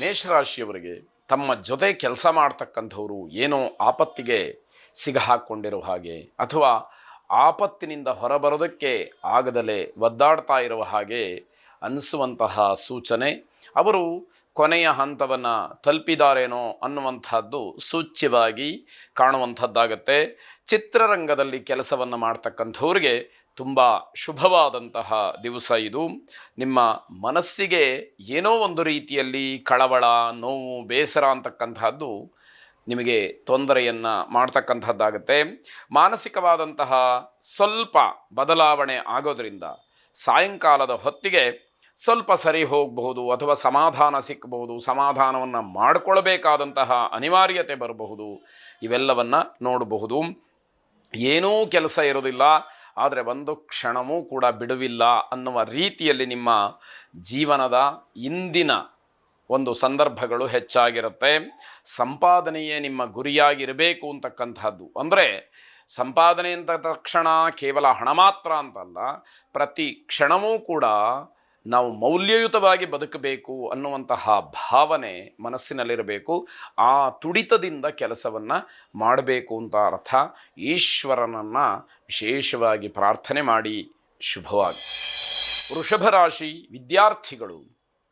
ಮೇಷರಾಶಿಯವರಿಗೆ ತಮ್ಮ ಜೊತೆ ಕೆಲಸ ಮಾಡ್ತಕ್ಕಂಥವರು ಏನೋ ಆಪತ್ತಿಗೆ ಸಿಗಹಾಕ್ಕೊಂಡಿರೋ ಹಾಗೆ ಅಥವಾ ಆಪತ್ತಿನಿಂದ ಹೊರಬರೋದಕ್ಕೆ ಆಗದಲೇ ಒದ್ದಾಡ್ತಾ ಇರುವ ಹಾಗೆ ಅನಿಸುವಂತಹ ಸೂಚನೆ. ಅವರು ಕೊನೆಯ ಹಂತವನ್ನು ತಲುಪಿದಾರೇನೋ ಅನ್ನುವಂಥದ್ದು ಸೂಚ್ಯವಾಗಿ ಕಾಣುವಂಥದ್ದಾಗತ್ತೆ. ಚಿತ್ರರಂಗದಲ್ಲಿ ಕೆಲಸವನ್ನು ಮಾಡ್ತಕ್ಕಂಥವ್ರಿಗೆ ತುಂಬ ಶುಭವಾದಂತಹ ದಿವಸ ಇದು. ನಿಮ್ಮ ಮನಸ್ಸಿಗೆ ಏನೋ ಒಂದು ರೀತಿಯಲ್ಲಿ ಕಳವಳ, ನೋವು, ಬೇಸರ ಅಂತಕ್ಕಂತಹದ್ದು ನಿಮಗೆ ತೊಂದರೆಯನ್ನು ಮಾಡ್ತಕ್ಕಂಥದ್ದಾಗುತ್ತೆ ಮಾನಸಿಕವಾದಂತಹ ಸ್ವಲ್ಪ ಬದಲಾವಣೆ ಆಗೋದರಿಂದ ಸಾಯಂಕಾಲದ ಹೊತ್ತಿಗೆ ಸ್ವಲ್ಪ ಸರಿ ಹೋಗಬಹುದು ಅಥವಾ ಸಮಾಧಾನ ಸಿಕ್ಕಬಹುದು ಸಮಾಧಾನವನ್ನು ಮಾಡಿಕೊಳ್ಬೇಕಾದಂತಹ ಅನಿವಾರ್ಯತೆ ಬರಬಹುದು. ಇವೆಲ್ಲವನ್ನು ನೋಡಬಹುದು. ಏನೂ ಕೆಲಸ ಇರೋದಿಲ್ಲ. ಆದರೆ ಒಂದು ಕ್ಷಣವೂ ಕೂಡ ಬಿಡುವಿಲ್ಲ ಅನ್ನುವ ರೀತಿಯಲ್ಲಿ ನಿಮ್ಮ ಜೀವನದ ಇಂದಿನ ಒಂದು ಸಂದರ್ಭಗಳು ಹೆಚ್ಚಾಗಿರುತ್ತೆ. ಸಂಪಾದನೆಯೇ ನಿಮ್ಮ ಗುರಿಯಾಗಿರಬೇಕು ಅಂತಕ್ಕಂಥದ್ದು ಅಂದರೆ ಸಂಪಾದನೆ ಅಂತ ತಕ್ಷಣ ಕೇವಲ ಹಣ ಮಾತ್ರ ಅಂತಲ್ಲ, ಪ್ರತಿ ಕ್ಷಣವೂ ಕೂಡ ನಾವು ಮೌಲ್ಯಯುತವಾಗಿ ಬದುಕಬೇಕು ಅನ್ನುವಂತಹ ಭಾವನೆ ಮನಸ್ಸಿನಲ್ಲಿರಬೇಕು. ಆ ತುಡಿತದಿಂದ ಕೆಲಸವನ್ನು ಮಾಡಬೇಕು ಅಂತ ಅರ್ಥ. ಈಶ್ವರನನ್ನು ವಿಶೇಷವಾಗಿ ಪ್ರಾರ್ಥನೆ ಮಾಡಿ ಶುಭವಾಗಿ. ವೃಷಭ ರಾಶಿ ವಿದ್ಯಾರ್ಥಿಗಳು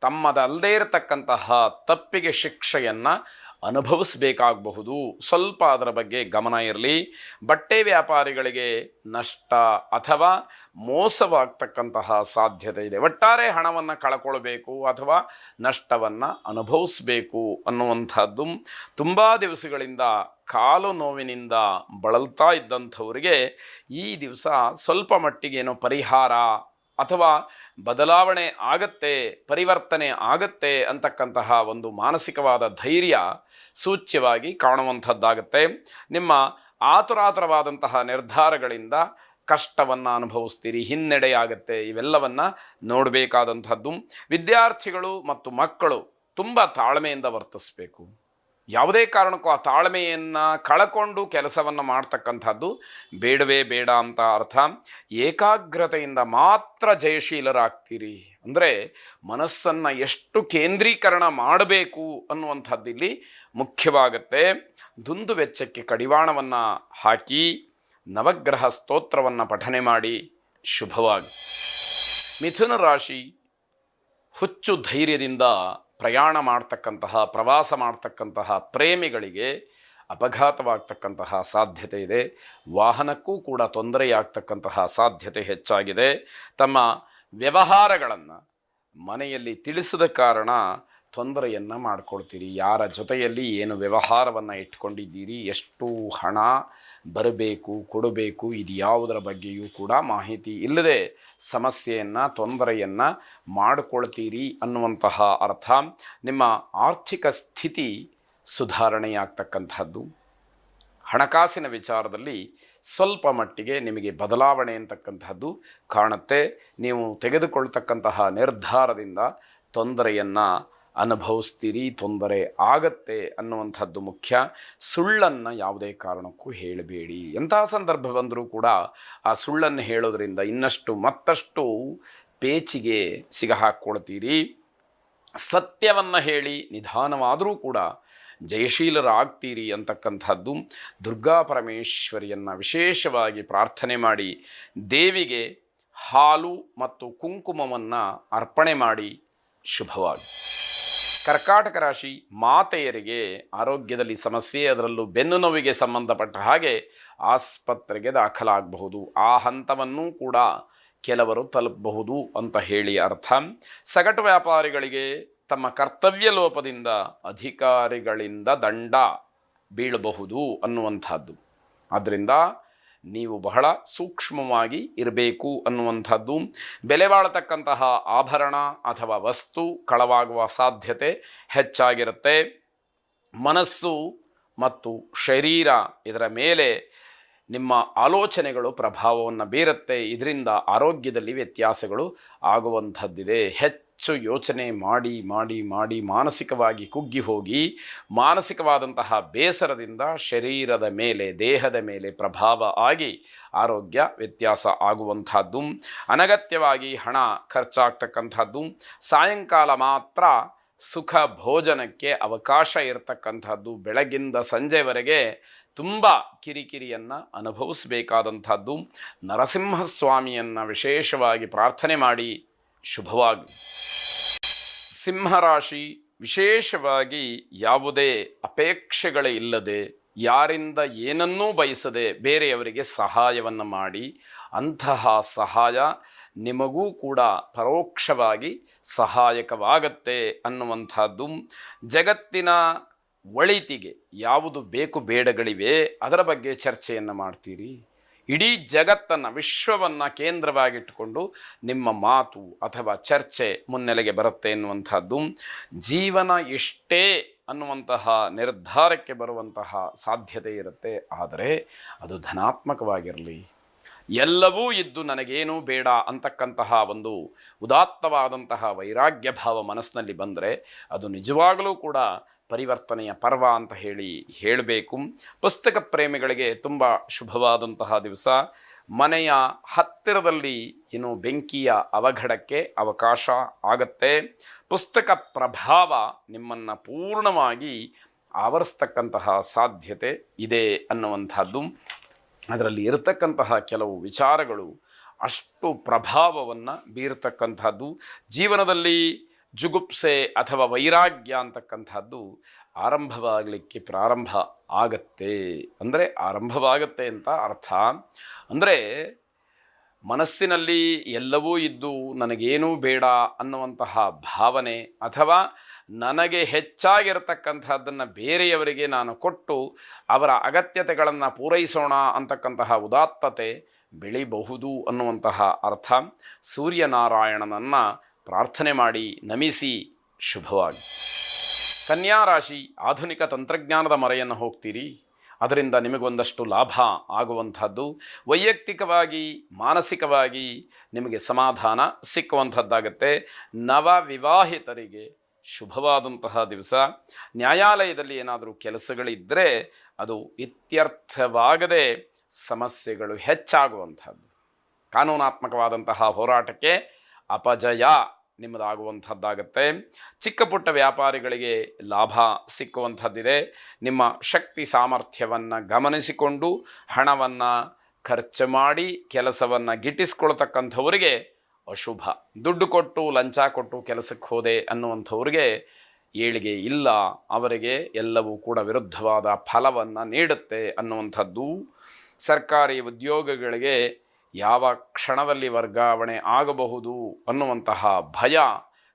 ತಮ್ಮದಲ್ಲದೇ ಇರತಕ್ಕಂತಹ ತಪ್ಪಿಗೆ ಶಿಕ್ಷೆಯನ್ನು ಅನುಭವಿಸಬೇಕಾಗಬಹುದು. ಸ್ವಲ್ಪ ಅದರ ಬಗ್ಗೆ ಗಮನ ಇರಲಿ. ಬಟ್ಟೆ ವ್ಯಾಪಾರಿಗಳಿಗೆ ನಷ್ಟ ಅಥವಾ ಮೋಸವಾಗ್ತಕ್ಕಂತಹ ಸಾಧ್ಯತೆ ಇದೆ. ಒಟ್ಟಾರೆ ಹಣವನ್ನು ಕಳ್ಕೊಳ್ಬೇಕು ಅಥವಾ ನಷ್ಟವನ್ನು ಅನುಭವಿಸಬೇಕು ಅನ್ನುವಂಥದ್ದು ತುಂಬ ದಿವಸಗಳಿಂದ ಕಾಲು ನೋವಿನಿಂದ ಬಳಲ್ತಾ ಇದ್ದಂಥವರಿಗೆ ಈ ದಿವಸ ಸ್ವಲ್ಪ ಮಟ್ಟಿಗೇನೋ ಪರಿಹಾರ ಅಥವಾ ಬದಲಾವಣೆ ಆಗತ್ತೆ, ಪರಿವರ್ತನೆ ಆಗತ್ತೆ ಅಂತಕ್ಕಂತಹ ಒಂದು ಮಾನಸಿಕವಾದ ಧೈರ್ಯ ಸೂಚ್ಯವಾಗಿ ಕಾಣುವಂಥದ್ದಾಗತ್ತೆ. ನಿಮ್ಮ ಆತುರಾತುರವಾದಂತಹ ನಿರ್ಧಾರಗಳಿಂದ ಕಷ್ಟವನ್ನು ಅನುಭವಿಸ್ತೀರಿ, ಹಿನ್ನಡೆಯಾಗತ್ತೆ, ಇವೆಲ್ಲವನ್ನು ನೋಡಬೇಕಾದಂಥದ್ದು. ವಿದ್ಯಾರ್ಥಿಗಳು ಮತ್ತು ಮಕ್ಕಳು ತುಂಬ ತಾಳ್ಮೆಯಿಂದ ವರ್ತಿಸಬೇಕು. ಯಾವುದೇ ಕಾರಣಕ್ಕೂ ಆ ತಾಳ್ಮೆಯನ್ನು ಕಳಕೊಂಡು ಕೆಲಸವನ್ನು ಮಾಡ್ತಕ್ಕಂಥದ್ದು ಬೇಡವೇ ಬೇಡ ಅಂತ ಅರ್ಥ. ಏಕಾಗ್ರತೆಯಿಂದ ಮಾತ್ರ ಜಯಶೀಲರಾಗ್ತೀರಿ. ಅಂದರೆ ಮನಸ್ಸನ್ನು ಎಷ್ಟು ಕೇಂದ್ರೀಕರಣ ಮಾಡಬೇಕು ಅನ್ನುವಂಥದ್ದು ಇಲ್ಲಿ ಮುಖ್ಯವಾಗತ್ತೆ. ದುಂದು ವೆಚ್ಚಕ್ಕೆ ಕಡಿವಾಣವನ್ನು ಹಾಕಿ ನವಗ್ರಹ ಸ್ತೋತ್ರವನ್ನು ಪಠನೆ ಮಾಡಿ. ಶುಭವಾಗಿ. ಮಿಥುನ ರಾಶಿ ಹುಚ್ಚು ಧೈರ್ಯದಿಂದ ಪ್ರಯಾಣ ಮಾಡ್ತಕ್ಕಂತಹ, ಪ್ರವಾಸ ಮಾಡ್ತಕ್ಕಂತಹ ಪ್ರೇಮಿಗಳಿಗೆ ಅಪಘಾತವಾಗ್ತಕ್ಕಂತಹ ಸಾಧ್ಯತೆ ಇದೆ. ವಾಹನಕ್ಕೂ ಕೂಡ ತೊಂದರೆಯಾಗ್ತಕ್ಕಂತಹ ಸಾಧ್ಯತೆ ಹೆಚ್ಚಾಗಿದೆ. ತಮ್ಮ ವ್ಯವಹಾರಗಳನ್ನು ಮನೆಯಲ್ಲಿ ತಿಳಿಸದ ಕಾರಣ ತೊಂದರೆಯನ್ನು ಮಾಡ್ಕೊಳ್ತೀರಿ. ಯಾರ ಜೊತೆಯಲ್ಲಿ ಏನು ವ್ಯವಹಾರವನ್ನು ಇಟ್ಕೊಂಡಿದ್ದೀರಿ? ಎಷ್ಟು ಹಣ ಬರಬೇಕು, ಕೊಡಬೇಕು, ಇದು ಯಾವುದರ ಬಗ್ಗೆಯೂ ಕೂಡ ಮಾಹಿತಿ ಇಲ್ಲದೆ ಸಮಸ್ಯೆಯನ್ನು, ತೊಂದರೆಯನ್ನು ಮಾಡಿಕೊಳ್ತೀರಿ ಅನ್ನುವಂತಹ ಅರ್ಥ. ನಿಮ್ಮ ಆರ್ಥಿಕ ಸ್ಥಿತಿ ಸುಧಾರಣೆಯಾಗ್ತಕ್ಕಂಥದ್ದು. ಹಣಕಾಸಿನ ವಿಚಾರದಲ್ಲಿ ಸ್ವಲ್ಪ ಮಟ್ಟಿಗೆ ನಿಮಗೆ ಬದಲಾವಣೆ ಅಂತಕ್ಕಂತಹದ್ದು ಕಾಣುತ್ತೆ. ನೀವು ತೆಗೆದುಕೊಳ್ತಕ್ಕಂತಹ ನಿರ್ಧಾರದಿಂದ ತೊಂದರೆಯನ್ನು ಅನುಭವಿಸ್ತೀರಿ, ತೊಂದರೆ ಆಗತ್ತೆ ಅನ್ನುವಂಥದ್ದು ಮುಖ್ಯ. ಸುಳ್ಳನ್ನು ಯಾವುದೇ ಕಾರಣಕ್ಕೂ ಹೇಳಬೇಡಿ. ಎಂಥ ಸಂದರ್ಭ ಬಂದರೂ ಕೂಡ ಆ ಸುಳ್ಳನ್ನು ಹೇಳೋದ್ರಿಂದ ಇನ್ನಷ್ಟು ಮತ್ತಷ್ಟು ಪೇಚಿಗೆ ಸಿಗಹಾಕ್ಕೊಳ್ತೀರಿ ಸತ್ಯವನ್ನು ಹೇಳಿ ನಿಧಾನವಾದರೂ ಕೂಡ ಜಯಶೀಲರಾಗ್ತೀರಿ ಅಂತಕ್ಕಂಥದ್ದು. ದುರ್ಗಾ ಪರಮೇಶ್ವರಿಯನ್ನು ವಿಶೇಷವಾಗಿ ಪ್ರಾರ್ಥನೆ ಮಾಡಿ, ದೇವಿಗೆ ಹಾಲು ಮತ್ತು ಕುಂಕುಮವನ್ನು ಅರ್ಪಣೆ ಮಾಡಿ ಶುಭವಾಗಿ ಕರ್ಕಾಟಕ ರಾಶಿ ಮಾತೆಯರಿಗೆ ಆರೋಗ್ಯದಲ್ಲಿ ಸಮಸ್ಯೆ, ಅದರಲ್ಲೂ ಬೆನ್ನು ನೋವಿಗೆ ಸಂಬಂಧಪಟ್ಟ ಹಾಗೆ ಆಸ್ಪತ್ರೆಗೆ ದಾಖಲಾಗಬಹುದು. ಆ ಹಂತವನ್ನು ಕೂಡ ಕೆಲವರು ತಲುಪಬಹುದು ಅಂತ ಹೇಳಿ ಅರ್ಥ. ಸಗಟು ವ್ಯಾಪಾರಿಗಳಿಗೆ ತಮ್ಮ ಕರ್ತವ್ಯ ಲೋಪದಿಂದ ಅಧಿಕಾರಿಗಳಿಂದ ದಂಡ ಬೀಳಬಹುದು ಅನ್ನುವಂಥದ್ದು. ಆದ್ದರಿಂದ ನೀವು ಬಹಳ ಸೂಕ್ಷ್ಮವಾಗಿ ಇರಬೇಕು ಅನ್ನುವಂಥದ್ದು. ಬೆಲೆ ಬಾಳತಕ್ಕಂತಹ ಆಭರಣ ಅಥವಾ ವಸ್ತು ಕಳವಾಗುವ ಸಾಧ್ಯತೆ ಹೆಚ್ಚಾಗಿರುತ್ತೆ. ಮನಸ್ಸು ಮತ್ತು ಶರೀರ ಇದರ ಮೇಲೆ ನಿಮ್ಮ ಆಲೋಚನೆಗಳು ಪ್ರಭಾವವನ್ನು ಬೀರುತ್ತೆ. ಇದರಿಂದ ಆರೋಗ್ಯದಲ್ಲಿ ವ್ಯತ್ಯಾಸಗಳು ಆಗುವಂಥದ್ದಿದೆ. ಹೆಚ್ಚು ಯೋಚನೆ ಮಾಡಿ ಮಾಡಿ ಮಾಡಿ ಮಾನಸಿಕವಾಗಿ ಕುಗ್ಗಿ ಹೋಗಿ, ಮಾನಸಿಕವಾದಂತಹ ಬೇಸರದಿಂದ ಶರೀರದ ಮೇಲೆ, ದೇಹದ ಮೇಲೆ ಪ್ರಭಾವ ಆಗಿ ಆರೋಗ್ಯ ವ್ಯತ್ಯಾಸ ಆಗುವಂಥದ್ದು. ಅನಗತ್ಯವಾಗಿ ಹಣ ಖರ್ಚಾಗ್ತಕ್ಕಂಥದ್ದು. ಸಾಯಂಕಾಲ ಮಾತ್ರ ಸುಖ ಭೋಜನಕ್ಕೆ ಅವಕಾಶ ಇರತಕ್ಕಂಥದ್ದು. ಬೆಳಗಿಂದ ಸಂಜೆವರೆಗೆ ತುಂಬ ಕಿರಿಕಿರಿಯನ್ನು ಅನುಭವಿಸಬೇಕಾದಂಥದ್ದು. ನರಸಿಂಹಸ್ವಾಮಿಯನ್ನು ವಿಶೇಷವಾಗಿ ಪ್ರಾರ್ಥನೆ ಮಾಡಿ ಶುಭವಾಗಲಿ ಸಿಂಹರಾಶಿ ವಿಶೇಷವಾಗಿ ಯಾವುದೇ ಅಪೇಕ್ಷೆಗಳೇ ಇಲ್ಲದೆ, ಯಾರಿಂದ ಏನನ್ನೂ ಬಯಸದೆ ಬೇರೆಯವರಿಗೆ ಸಹಾಯವನ್ನು ಮಾಡಿ, ಅಂತಹ ಸಹಾಯ ನಿಮಗೂ ಕೂಡ ಪರೋಕ್ಷವಾಗಿ ಸಹಾಯಕವಾಗತ್ತೆ ಅನ್ನುವಂಥದ್ದು ಜಗತ್ತಿನ ಒಳಿತಿಗೆ ಯಾವುದು ಬೇಕು ಬೇಡಗಳಿವೆ ಅದರ ಬಗ್ಗೆ ಚರ್ಚೆಯನ್ನು ಮಾಡ್ತೀರಿ? ಇಡೀ ಜಗತ್ತನ್ನು ವಿಶ್ವವನ್ನು ಕೇಂದ್ರವಾಗಿಟ್ಟುಕೊಂಡು ನಿಮ್ಮ ಮಾತು ಅಥವಾ ಚರ್ಚೆ ಮುನ್ನೆಲೆಗೆ ಬರುತ್ತೆ ಎನ್ನುವಂಥದ್ದು. ಜೀವನ ಇಷ್ಟೇ ಅನ್ನುವಂತಹ ನಿರ್ಧಾರಕ್ಕೆ ಬರುವಂತಹ ಸಾಧ್ಯತೆ ಇರುತ್ತೆ. ಆದರೆ ಅದು ಧನಾತ್ಮಕವಾಗಿರಲಿ, ಎಲ್ಲವೂ ಇದ್ದು ನನಗೇನೂ ಬೇಡ ಅಂತಕ್ಕಂತಹ ಒಂದು ಉದಾತ್ತವಾದಂತಹ ವೈರಾಗ್ಯ ಭಾವ ಮನಸ್ಸಿನಲ್ಲಿ ಬಂದರೆ ಅದು ನಿಜವಾಗಲೂ ಕೂಡ ಪರಿವರ್ತನೆಯ ಪರ್ವ ಅಂತ ಹೇಳಿ ಹೇಳಬೇಕು. ಪುಸ್ತಕ ಪ್ರೇಮಿಗಳಿಗೆ ತುಂಬ ಶುಭವಾದಂತಹ ದಿವಸ. ಮನೆಯ ಹತ್ತಿರದಲ್ಲಿ ಏನು ಬೆಂಕಿಯ ಅವಘಡಕ್ಕೆ ಅವಕಾಶ ಆಗತ್ತೆ. ಪುಸ್ತಕ ಪ್ರಭಾವ ನಿಮ್ಮನ್ನು ಪೂರ್ಣವಾಗಿ ಆವರಿಸ್ತಕ್ಕಂತಹ ಸಾಧ್ಯತೆ ಇದೆ ಅನ್ನುವಂಥದ್ದು. ಅದರಲ್ಲಿ ಇರತಕ್ಕಂತಹ ಕೆಲವು ವಿಚಾರಗಳು ಅಷ್ಟು ಪ್ರಭಾವವನ್ನು ಬೀರತಕ್ಕಂಥದ್ದು. ಜೀವನದಲ್ಲಿ ಜುಗುಪ್ಸೆ ಅಥವಾ ವೈರಾಗ್ಯ ಅಂತಕ್ಕಂಥದ್ದು ಆರಂಭವಾಗಲಿಕ್ಕೆ ಪ್ರಾರಂಭ ಆಗತ್ತೆ. ಅಂದರೆ ಆರಂಭವಾಗತ್ತೆ ಅಂತ ಅರ್ಥ. ಅಂದರೆ ಮನಸ್ಸಿನಲ್ಲಿ ಎಲ್ಲವೂ ಇದ್ದು ನನಗೇನೂ ಬೇಡ ಅನ್ನುವಂತಹ ಭಾವನೆ ಅಥವಾ ನನಗೆ ಹೆಚ್ಚಾಗಿರತಕ್ಕಂಥದ್ದನ್ನು ಬೇರೆಯವರಿಗೆ ನಾನು ಕೊಟ್ಟು ಅವರ ಅಗತ್ಯತೆಗಳನ್ನು ಪೂರೈಸೋಣ ಅಂತಕ್ಕಂತಹ ಉದಾತ್ತತೆ ಬೆಳಿಬಹುದು ಅನ್ನುವಂತಹ ಅರ್ಥ. ಸೂರ್ಯನಾರಾಯಣನನ್ನು ಪ್ರಾರ್ಥನೆ ಮಾಡಿ ನಮಿಸಿ ಶುಭವಾಗಿ. ಕನ್ಯಾ ರಾಶಿ, ಆಧುನಿಕ ತಂತ್ರಜ್ಞಾನದ ಮರೆಯನ್ನು ಹೋಗ್ತೀರಿ. ಅದರಿಂದ ನಿಮಗೊಂದಷ್ಟು ಲಾಭ ಆಗುವಂಥದ್ದು. ವೈಯಕ್ತಿಕವಾಗಿ, ಮಾನಸಿಕವಾಗಿ ನಿಮಗೆ ಸಮಾಧಾನ ಸಿಕ್ಕುವಂಥದ್ದಾಗತ್ತೆ. ನವ ವಿವಾಹಿತರಿಗೆ ಶುಭವಾದಂತಹ ದಿವಸ. ನ್ಯಾಯಾಲಯದಲ್ಲಿ ಏನಾದರೂ ಕೆಲಸಗಳಿದ್ದರೆ ಅದು ಇತ್ಯರ್ಥವಾಗದೆ ಸಮಸ್ಯೆಗಳು ಹೆಚ್ಚಾಗುವಂಥದ್ದು. ಕಾನೂನಾತ್ಮಕವಾದಂತಹ ಹೋರಾಟಕ್ಕೆ ಅಪಜಯ ನಿಮ್ಮದಾಗುವಂಥದ್ದಾಗತ್ತೆ. ಚಿಕ್ಕ ಪುಟ್ಟ ವ್ಯಾಪಾರಿಗಳಿಗೆ ಲಾಭ ಸಿಕ್ಕುವಂಥದ್ದಿದೆ. ನಿಮ್ಮ ಶಕ್ತಿ ಸಾಮರ್ಥ್ಯವನ್ನು ಗಮನಿಸಿಕೊಂಡು ಹಣವನ್ನು ಖರ್ಚು ಮಾಡಿ ಕೆಲಸವನ್ನು ಗಿಟ್ಟಿಸ್ಕೊಳ್ತಕ್ಕಂಥವರಿಗೆ ಅಶುಭ. ದುಡ್ಡು ಕೊಟ್ಟು, ಲಂಚ ಕೊಟ್ಟು ಕೆಲಸಕ್ಕೆ ಹೋದೆ ಅನ್ನುವಂಥವ್ರಿಗೆ ಏಳಿಗೆ ಇಲ್ಲ. ಅವರಿಗೆ ಎಲ್ಲವೂ ಕೂಡ ವಿರುದ್ಧವಾದ ಫಲವನ್ನು ನೀಡುತ್ತೆ ಅನ್ನುವಂಥದ್ದು ಸರ್ಕಾರಿ ಉದ್ಯೋಗಗಳಿಗೆ ಯಾವ ಕ್ಷಣದಲ್ಲಿ ವರ್ಗಾವಣೆ ಆಗಬಹುದು ಅನ್ನುವಂತಹ ಭಯ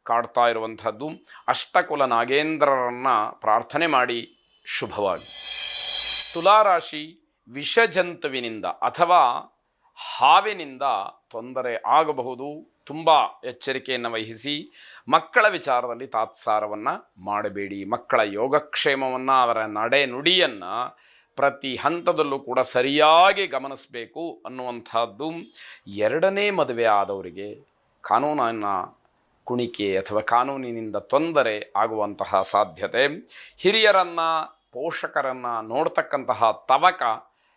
ಕಾಡ್ತಾ ಇರುವಂಥದ್ದು. ಅಷ್ಟಕುಲ ನಾಗೇಂದ್ರರನ್ನು ಪ್ರಾರ್ಥನೆ ಮಾಡಿ ಶುಭವಾಗಿ. ತುಲಾರಾಶಿ ವಿಷಜಂತುವಿನಿಂದ ಅಥವಾ ಹಾವಿನಿಂದ ತೊಂದರೆ ಆಗಬಹುದು. ತುಂಬ ಎಚ್ಚರಿಕೆಯನ್ನು ವಹಿಸಿ ಮಕ್ಕಳ ವಿಚಾರದಲ್ಲಿ ತಾತ್ಸಾರವನ್ನು ಮಾಡಬೇಡಿ. ಮಕ್ಕಳ ಯೋಗಕ್ಷೇಮವನ್ನು, ಅವರ ನಡೆ ನುಡಿಯನ್ನು ಪ್ರತಿ ಹಂತದಲ್ಲೂ ಕೂಡ ಸರಿಯಾಗಿ ಗಮನಿಸಬೇಕು ಅನ್ನುವಂಥದ್ದು ಎರಡನೇ ಮದುವೆ ಆದವರಿಗೆ ಕಾನೂನನ್ನು ಕುಣಿಕೆ ಅಥವಾ ಕಾನೂನಿನಿಂದ ತೊಂದರೆ ಆಗುವಂತಹ ಸಾಧ್ಯತೆ. ಹಿರಿಯರನ್ನು, ಪೋಷಕರನ್ನು ನೋಡ್ತಕ್ಕಂತಹ ತವಕ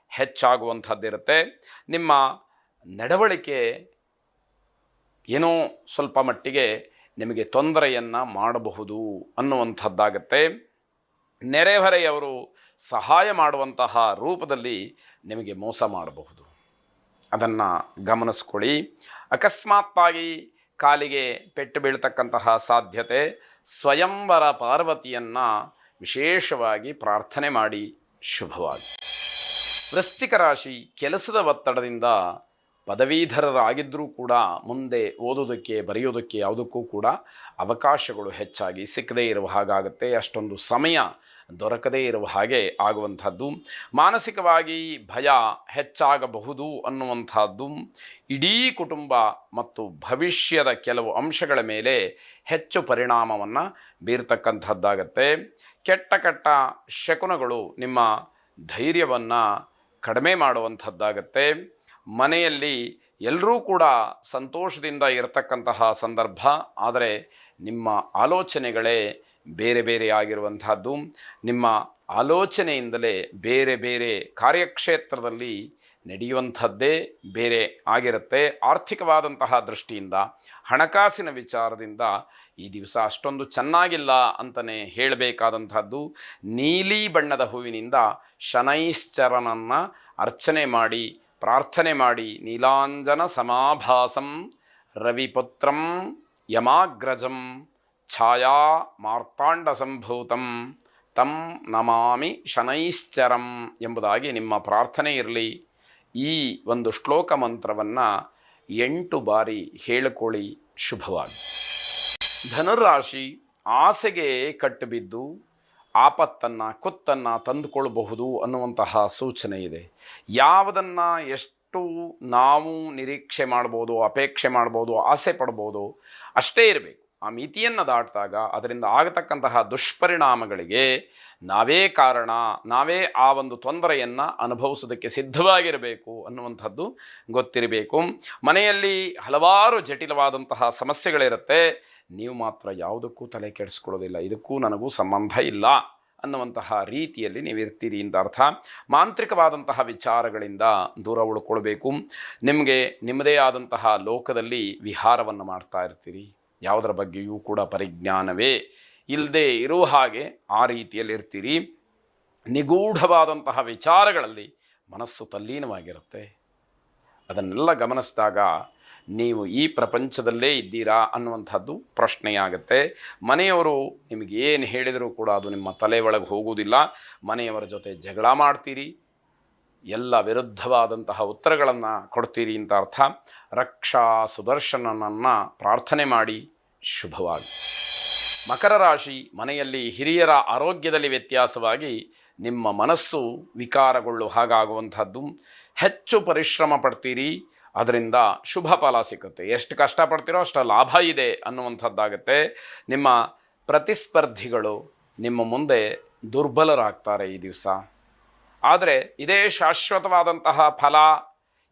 ಹೆಚ್ಚಾಗುವಂಥದ್ದಿರುತ್ತೆ. ನಿಮ್ಮ ನಡವಳಿಕೆ ಏನೋ ಸ್ವಲ್ಪ ಮಟ್ಟಿಗೆ ನಿಮಗೆ ತೊಂದರೆಯನ್ನು ಮಾಡಬಹುದು ಅನ್ನುವಂಥದ್ದಾಗತ್ತೆ. ನೆರೆಹೊರೆಯವರು ಸಹಾಯ ಮಾಡುವಂತಹ ರೂಪದಲ್ಲಿ ನಿಮಗೆ ಮೋಸ ಮಾಡಬಹುದು. ಅದನ್ನು ಗಮನಿಸ್ಕೊಳ್ಳಿ. ಅಕಸ್ಮಾತ್ತಾಗಿ ಕಾಲಿಗೆ ಪೆಟ್ಟು ಬೀಳ್ತಕ್ಕಂತಹ ಸಾಧ್ಯತೆ, ಸ್ವಯಂವರ ಪಾರ್ವತಿಯನ್ನು ವಿಶೇಷವಾಗಿ ಪ್ರಾರ್ಥನೆ ಮಾಡಿ ಶುಭವಾಗಿ. ವೃಶ್ಚಿಕ ರಾಶಿ ಕೆಲಸದ ಒತ್ತಡದಿಂದ ಪದವೀಧರರಾಗಿದ್ದರೂ ಕೂಡ ಮುಂದೆ ಓದೋದಕ್ಕೆ ಬರೆಯೋದಕ್ಕೆ ಯಾವುದಕ್ಕೂ ಕೂಡ ಅವಕಾಶಗಳು ಹೆಚ್ಚಾಗಿ ಸಿಕ್ಕದೇ ಇರುವ ಹಾಗಾಗುತ್ತೆ. ಅಷ್ಟೊಂದು ಸಮಯ ದೊರಕದೇ ಇರುವ ಹಾಗೆ ಆಗುವಂಥದ್ದು. ಮಾನಸಿಕವಾಗಿ ಭಯ ಹೆಚ್ಚಾಗಬಹುದು ಅನ್ನುವಂಥದ್ದು. ಇಡೀ ಕುಟುಂಬ ಮತ್ತು ಭವಿಷ್ಯದ ಕೆಲವು ಅಂಶಗಳ ಮೇಲೆ ಹೆಚ್ಚು ಪರಿಣಾಮವನ್ನು ಬೀರ್ತಕ್ಕಂಥದ್ದಾಗತ್ತೆ. ಕೆಟ್ಟ ಕೆಟ್ಟ ಶಕುನಗಳು ನಿಮ್ಮ ಧೈರ್ಯವನ್ನು ಕಡಿಮೆ ಮಾಡುವಂಥದ್ದಾಗತ್ತೆ. ಮನೆಯಲ್ಲಿ ಎಲ್ಲರೂ ಕೂಡ ಸಂತೋಷದಿಂದ ಇರತಕ್ಕಂತಹ ಸಂದರ್ಭ, ಆದರೆ ನಿಮ್ಮ ಆಲೋಚನೆಗಳೇ ಬೇರೆ ಬೇರೆ ಆಗಿರುವಂತಹದ್ದು ನಿಮ್ಮ ಆಲೋಚನೆಯಿಂದಲೇ ಬೇರೆ ಬೇರೆ ಕಾರ್ಯಕ್ಷೇತ್ರದಲ್ಲಿ ನಡೆಯುವಂಥದ್ದೇ ಬೇರೆ ಆಗಿರುತ್ತೆ. ಆರ್ಥಿಕವಾದಂತಹ ದೃಷ್ಟಿಯಿಂದ, ಹಣಕಾಸಿನ ವಿಚಾರದಿಂದ ಈ ದಿವಸ ಅಷ್ಟೊಂದು ಚೆನ್ನಾಗಿಲ್ಲ ಅಂತಲೇ ಹೇಳಬೇಕಾದಂಥದ್ದು. ನೀಲಿ ಬಣ್ಣದ ಹೂವಿನಿಂದ ಶನೈಶ್ಚರನನ್ನು ಅರ್ಚನೆ ಮಾಡಿ, ಪ್ರಾರ್ಥನೆ ಮಾಡಿ, ನೀಲಾಂಜನ ಸಮಾಭಾಸಂ ರವಿಪುತ್ರಂ ಯಮಾಗ್ರಜಂ. ಛಾಯಾ ಮಾರ್ತಾಂಡ ಸಂಭೂತಂ ತಂ ನಮಾಮಿ ಶನೈಶ್ಚರಂ ಎಂಬುದಾಗಿ ನಿಮ್ಮ ಪ್ರಾರ್ಥನೆ ಇರಲಿ. ಈ ಒಂದು ಶ್ಲೋಕ ಮಂತ್ರವನ್ನು ಎಂಟು ಬಾರಿ ಹೇಳಿಕೊಳ್ಳಿ. ಶುಭವಾಗಿ. ಧನುರಾಶಿ ಆಸೆಗೆ ಕಟ್ಟುಬಿದ್ದು ಆಪತ್ತನ್ನು ಕೊತ್ತನ್ನು ತಂದುಕೊಳ್ಳಬಹುದು ಅನ್ನುವಂತಹ ಸೂಚನೆ ಇದೆ. ಯಾವುದನ್ನು ಎಷ್ಟು ನಾವು ನಿರೀಕ್ಷೆ ಮಾಡ್ಬೋದು, ಅಪೇಕ್ಷೆ ಮಾಡ್ಬೋದು, ಆಸೆ ಪಡ್ಬೋದು ಅಷ್ಟೇ ಇರಬೇಕು. ಆ ಮಿತಿಯನ್ನು ದಾಟಿದಾಗ ಅದರಿಂದ ಆಗತಕ್ಕಂತಹ ದುಷ್ಪರಿಣಾಮಗಳಿಗೆ ನಾವೇ ಕಾರಣ, ನಾವೇ ಆ ಒಂದು ತೊಂದರೆಯನ್ನು ಅನುಭವಿಸೋದಕ್ಕೆ ಸಿದ್ಧವಾಗಿರಬೇಕು ಅನ್ನುವಂಥದ್ದು ಗೊತ್ತಿರಬೇಕು. ಮನೆಯಲ್ಲಿ ಹಲವಾರು ಜಟಿಲವಾದಂತಹ ಸಮಸ್ಯೆಗಳಿರುತ್ತೆ. ನೀವು ಮಾತ್ರ ಯಾವುದಕ್ಕೂ ತಲೆ ಕೆಡಿಸ್ಕೊಳ್ಳೋದಿಲ್ಲ. ಇದಕ್ಕೂ ನನಗೂ ಸಂಬಂಧ ಇಲ್ಲ ಅನ್ನುವಂತಹ ರೀತಿಯಲ್ಲಿ ನೀವು ಇರ್ತೀರಿ ಅಂತ ಅರ್ಥ. ಮಾಂತ್ರಿಕವಾದಂತಹ ವಿಚಾರಗಳಿಂದ ದೂರ ಉಳ್ಕೊಳ್ಬೇಕು. ನಿಮಗೆ ನಿಮ್ಮದೇ ಆದಂತಹ ಲೋಕದಲ್ಲಿ ವಿಹಾರವನ್ನು ಮಾಡ್ತಾ ಇರ್ತೀರಿ. ಯಾವುದರ ಬಗ್ಗೆಯೂ ಕೂಡ ಪರಿಜ್ಞಾನವೇ ಇಲ್ಲದೆ ಇರುವ ಹಾಗೆ ಆ ರೀತಿಯಲ್ಲಿ ಇರ್ತೀರಿ ನಿಗೂಢವಾದಂತಹ ವಿಚಾರಗಳಲ್ಲಿ ಮನಸ್ಸು ತಲ್ಲೀನವಾಗಿರುತ್ತೆ. ಅದನ್ನೆಲ್ಲ ಗಮನಿಸಿದಾಗ ನೀವು ಈ ಪ್ರಪಂಚದಲ್ಲೇ ಇದ್ದೀರಾ ಅನ್ನುವಂಥದ್ದು ಪ್ರಶ್ನೆಯಾಗುತ್ತೆ. ಮನೆಯವರು ನಿಮಗೆ ಏನು ಹೇಳಿದರೂ ಕೂಡ ಅದು ನಿಮ್ಮ ತಲೆ ಒಳಗೆ ಹೋಗುವುದಿಲ್ಲ. ಮನೆಯವರ ಜೊತೆ ಜಗಳ ಮಾಡ್ತೀರಿ. ಎಲ್ಲ ವಿರುದ್ಧವಾದಂತಹ ಉತ್ತರಗಳನ್ನು ಕೊಡ್ತೀರಿ ಅಂತ ಅರ್ಥ. ರಕ್ಷಾ ಸುದರ್ಶನನನ್ನು ಪ್ರಾರ್ಥನೆ ಮಾಡಿ ಶುಭವಾಗಿ. ಮಕರ ರಾಶಿ ಮನೆಯಲ್ಲಿ ಹಿರಿಯರ ಆರೋಗ್ಯದಲ್ಲಿ ವ್ಯತ್ಯಾಸವಾಗಿ ನಿಮ್ಮ ಮನಸ್ಸು ವಿಕಾರಗೊಳ್ಳು ಹಾಗಾಗುವಂಥದ್ದು. ಹೆಚ್ಚು ಪರಿಶ್ರಮ ಪಡ್ತೀರಿ, ಅದರಿಂದ ಶುಭ ಫಲ ಸಿಗುತ್ತೆ ಎಷ್ಟು ಕಷ್ಟಪಡ್ತೀರೋ ಅಷ್ಟು ಲಾಭ ಇದೆ ಅನ್ನುವಂಥದ್ದಾಗುತ್ತೆ. ನಿಮ್ಮ ಪ್ರತಿಸ್ಪರ್ಧಿಗಳು ನಿಮ್ಮ ಮುಂದೆ ದುರ್ಬಲರಾಗ್ತಾರೆ ಈ ದಿವಸ. ಆದರೆ ಇದೇ ಶಾಶ್ವತವಾದಂತಹ ಫಲ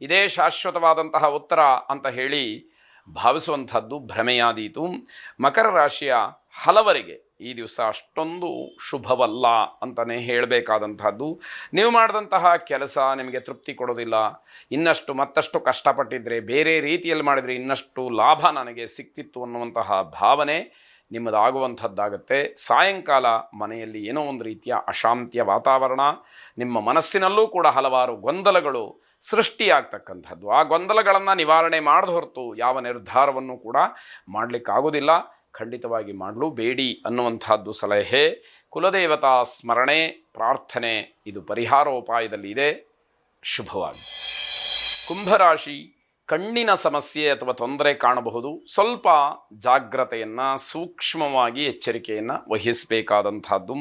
ಇದೇ ಶಾಶ್ವತವಾದಂತಹ ಉತ್ತರ ಅಂತ ಹೇಳಿ ಭಾವಿಸುವಂಥದ್ದು ಭ್ರಮೆಯಾದೀತು. ಮಕರ ರಾಶಿಯ ಹಲವರಿಗೆ ಈ ದಿವಸ ಅಷ್ಟೊಂದು ಶುಭವಲ್ಲ ಅಂತಲೇ ಹೇಳಬೇಕಾದಂತಹದ್ದು ನೀವು ಮಾಡಿದಂತಹ ಕೆಲಸ ನಿಮಗೆ ತೃಪ್ತಿ ಕೊಡೋದಿಲ್ಲ. ಇನ್ನಷ್ಟು ಮತ್ತಷ್ಟು ಕಷ್ಟಪಟ್ಟಿದ್ದರೆ ಬೇರೆ ರೀತಿಯಲ್ಲಿ ಮಾಡಿದರೆ ಇನ್ನಷ್ಟು ಲಾಭ ನನಗೆ ಸಿಕ್ತಿತ್ತು ಅನ್ನುವಂತಹ ಭಾವನೆ ನಿಮ್ಮದಾಗುವಂಥದ್ದಾಗತ್ತೆ. ಸಾಯಂಕಾಲ ಮನೆಯಲ್ಲಿ ಏನೋ ಒಂದು ರೀತಿಯ ಅಶಾಂತಿಯ ವಾತಾವರಣ, ನಿಮ್ಮ ಮನಸ್ಸಿನಲ್ಲೂ ಕೂಡ ಹಲವಾರು ಗೊಂದಲಗಳು ಸೃಷ್ಟಿಯಾಗ್ತಕ್ಕಂಥದ್ದು. ಆ ಗೊಂದಲಗಳನ್ನು ನಿವಾರಣೆ ಮಾಡದ ಹೊರತು ಯಾವ ನಿರ್ಧಾರವನ್ನು ಕೂಡ ಮಾಡಲಿಕ್ಕಾಗೋದಿಲ್ಲ. ಖಂಡಿತವಾಗಿ ಮಾಡಲು ಬೇಡಿ ಅನ್ನುವಂಥದ್ದು ಸಲಹೆ. ಕುಲದೇವತಾ ಸ್ಮರಣೆ, ಪ್ರಾರ್ಥನೆ, ಇದು ಪರಿಹಾರೋಪಾಯದಲ್ಲಿ ಇದೆ ಶುಭವಾಗಿ ಕುಂಭರಾಶಿ, ಕಣ್ಣಿನ ಸಮಸ್ಯೆ ಅಥವಾ ತೊಂದರೆ ಕಾಣಬಹುದು. ಸ್ವಲ್ಪ ಜಾಗ್ರತೆಯನ್ನು, ಸೂಕ್ಷ್ಮವಾಗಿ ಎಚ್ಚರಿಕೆಯನ್ನು ವಹಿಸಬೇಕಾದಂಥದ್ದು.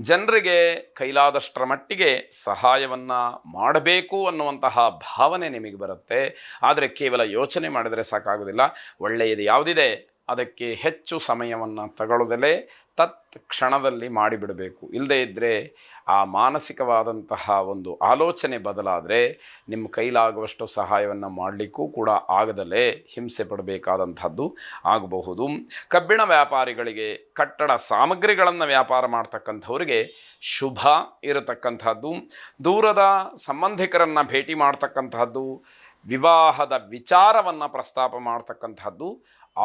ಜನರಿಗೆ ಕೈಲಾದಷ್ಟರ ಮಟ್ಟಿಗೆ ಸಹಾಯವನ್ನು ಮಾಡಬೇಕು ಅನ್ನುವಂತಹ ಭಾವನೆ ನಿಮಗೆ ಬರುತ್ತೆ. ಆದರೆ ಕೇವಲ ಯೋಚನೆ ಮಾಡಿದರೆ ಸಾಕಾಗೋದಿಲ್ಲ ಒಳ್ಳೆಯದು ಯಾವುದಿದೆ, ಅದಕ್ಕೆ ಹೆಚ್ಚು ಸಮಯವನ್ನು ತಗೊಳ್ಳೋದಲ್ಲೇ ತತ್ ಕ್ಷಣದಲ್ಲಿ ಮಾಡಿಬಿಡಬೇಕು. ಇಲ್ಲದೇ ಇದ್ದರೆ ಆ ಮಾನಸಿಕವಾದಂತಹ ಒಂದು ಆಲೋಚನೆ ಬದಲಾದರೆ ನಿಮ್ಮ ಕೈಲಾಗುವಷ್ಟು ಸಹಾಯವನ್ನು ಮಾಡಲಿಕ್ಕೂ ಕೂಡ ಆಗದಲ್ಲೇ ಹಿಂಸೆ ಪಡಬೇಕಾದಂಥದ್ದು ಆಗಬಹುದು. ಕಬ್ಬಿಣ ವ್ಯಾಪಾರಿಗಳಿಗೆ ಕಟ್ಟಡ ಸಾಮಗ್ರಿಗಳನ್ನು ವ್ಯಾಪಾರ ಮಾಡ್ತಕ್ಕಂಥವ್ರಿಗೆ ಶುಭ ಇರತಕ್ಕಂಥದ್ದು. ದೂರದ ಸಂಬಂಧಿಕರನ್ನು ಭೇಟಿ ಮಾಡ್ತಕ್ಕಂಥದ್ದು. ವಿವಾಹದ ವಿಚಾರವನ್ನು ಪ್ರಸ್ತಾಪ ಮಾಡ್ತಕ್ಕಂಥದ್ದು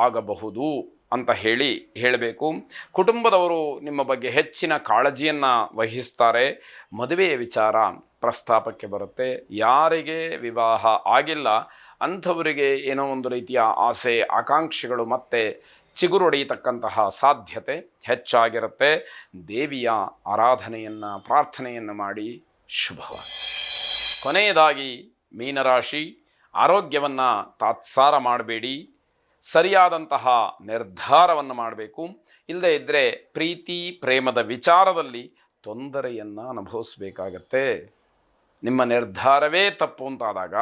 ಆಗಬಹುದು. ಅಂತ ಹೇಳಿ ಹೇಳಬೇಕು. ಕುಟುಂಬದವರು ನಿಮ್ಮ ಬಗ್ಗೆ ಹೆಚ್ಚಿನ ಕಾಳಜಿಯನ್ನು ವಹಿಸ್ತಾರೆ. ಮದುವೆಯ ವಿಚಾರ ಪ್ರಸ್ತಾಪಕ್ಕೆ ಬರುತ್ತೆ. ಯಾರಿಗೆ ವಿವಾಹ ಆಗಿಲ್ಲ, ಅಂಥವರಿಗೆ ಏನೋ ಒಂದು ರೀತಿಯ ಆಸೆ, ಆಕಾಂಕ್ಷೆಗಳು ಮತ್ತೆ ಚಿಗುರೊಡೆಯತಕ್ಕಂತಹ ಸಾಧ್ಯತೆ ಹೆಚ್ಚಾಗಿರುತ್ತೆ. ದೇವಿಯ ಆರಾಧನೆಯನ್ನು, ಪ್ರಾರ್ಥನೆಯನ್ನು ಮಾಡಿ ಶುಭವಾಗಿ. ಕೊನೆಯದಾಗಿ ಮೀನರಾಶಿ, ಆರೋಗ್ಯವನ್ನು ತಾತ್ಸಾರ ಮಾಡಬೇಡಿ. ಸರಿಯಾದಂತಹ ನಿರ್ಧಾರವನ್ನು ಮಾಡಬೇಕು. ಇಲ್ಲದೇ ಇದ್ದರೆ ಪ್ರೀತಿ, ಪ್ರೇಮದ ವಿಚಾರದಲ್ಲಿ ತೊಂದರೆಯನ್ನು ಅನುಭವಿಸಬೇಕಾಗತ್ತೆ. ನಿಮ್ಮ ನಿರ್ಧಾರವೇ ತಪ್ಪು ಅಂತಾದಾಗ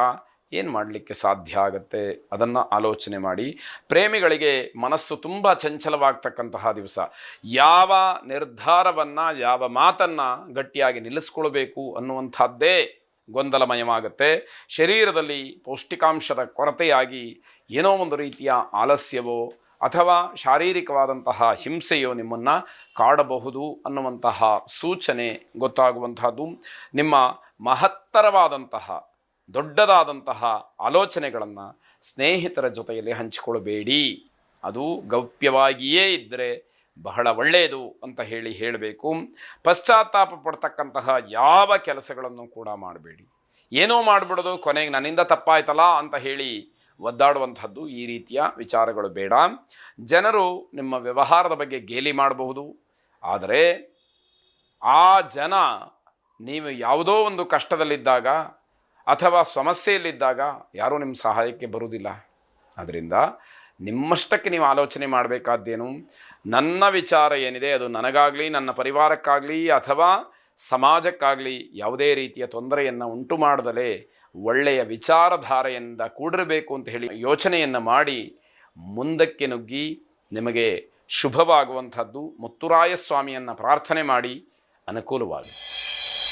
ಏನು ಮಾಡಲಿಕ್ಕೆ ಸಾಧ್ಯ ಆಗುತ್ತೆ? ಅದನ್ನು ಆಲೋಚನೆ ಮಾಡಿ. ಪ್ರೇಮಿಗಳಿಗೆ ಮನಸ್ಸು ತುಂಬ ಚಂಚಲವಾಗ್ತಕ್ಕಂತಹ ದಿವಸ. ಯಾವ ನಿರ್ಧಾರವನ್ನು, ಯಾವ ಮಾತನ್ನು ಗಟ್ಟಿಯಾಗಿ ನಿಲ್ಲಿಸ್ಕೊಳ್ಬೇಕು ಅನ್ನುವಂಥದ್ದೇ ಗೊಂದಲಮಯವಾಗುತ್ತೆ. ಶರೀರದಲ್ಲಿ ಪೌಷ್ಟಿಕಾಂಶದ ಕೊರತೆಯಾಗಿ ಏನೋ ಒಂದು ರೀತಿಯ ಆಲಸ್ಯವೋ ಅಥವಾ ಶಾರೀರಿಕವಾದಂತಹ ಹಿಂಸೆಯೋ ನಿಮ್ಮನ್ನು ಕಾಡಬಹುದು ಅನ್ನುವಂತಹ ಸೂಚನೆ ಗೊತ್ತಾಗುವಂತಹದ್ದು ನಿಮ್ಮ ಮಹತ್ತರವಾದಂತಹ, ದೊಡ್ಡದಾದಂತಹ ಆಲೋಚನೆಗಳನ್ನು ಸ್ನೇಹಿತರ ಜೊತೆಯಲ್ಲಿ ಹಂಚಿಕೊಳ್ಳಬೇಡಿ. ಅದು ಗೌಪ್ಯವಾಗಿಯೇ ಇದ್ದರೆ ಬಹಳ ಒಳ್ಳೆಯದು ಅಂತ ಹೇಳಿ ಹೇಳಬೇಕು. ಪಶ್ಚಾತ್ತಾಪ ಪಡ್ತಕ್ಕಂತಹ ಯಾವ ಕೆಲಸಗಳನ್ನು ಕೂಡ ಮಾಡಬೇಡಿ. ಏನೋ ಮಾಡಿಬಿಡೋದು ಕೊನೆಗೆ ನನ್ನಿಂದ ತಪ್ಪಾಯ್ತಲ್ಲ ಅಂತ ಹೇಳಿ ಒದ್ದಾಡುವಂಥದ್ದು ಈ ರೀತಿಯ ವಿಚಾರಗಳು ಬೇಡ. ಜನರು ನಿಮ್ಮ ವ್ಯವಹಾರದ ಬಗ್ಗೆ ಗೇಲಿ ಮಾಡಬಹುದು. ಆದರೆ ಆ ಜನ ನೀವು ಯಾವುದೋ ಒಂದು ಕಷ್ಟದಲ್ಲಿದ್ದಾಗ ಅಥವಾ ಸಮಸ್ಯೆಯಲ್ಲಿದ್ದಾಗ ಯಾರೂ ನಿಮ್ಮ ಸಹಾಯಕ್ಕೆ ಬರುವುದಿಲ್ಲ. ಅದರಿಂದ ನಿಮ್ಮಷ್ಟಕ್ಕೆ ನೀವು ಆಲೋಚನೆ ಮಾಡಬೇಕಾದ್ದೇನು? ನನ್ನ ವಿಚಾರ ಏನಿದೆ? ಅದು ನನಗಾಗಲಿ, ನನ್ನ ಪರಿವಾರಕ್ಕಾಗಲಿ ಅಥವಾ ಸಮಾಜಕ್ಕಾಗಲಿ ಯಾವುದೇ ರೀತಿಯ ತೊಂದರೆಯನ್ನು ಉಂಟು ಮಾಡದಲೇ ಒಳ್ಳೆಯ ವಿಚಾರಧಾರೆಯಿಂದ ಕೂಡಿರಬೇಕು ಅಂತ ಹೇಳಿ ಯೋಚನೆಯನ್ನು ಮಾಡಿ ಮುಂದಕ್ಕೆ ನುಗ್ಗಿ ನಿಮಗೆ ಶುಭವಾಗುವಂಥದ್ದು ಮುತ್ತುರಾಯಸ್ವಾಮಿಯನ್ನು ಪ್ರಾರ್ಥನೆ ಮಾಡಿ ಅನುಕೂಲವಾಗಿದೆ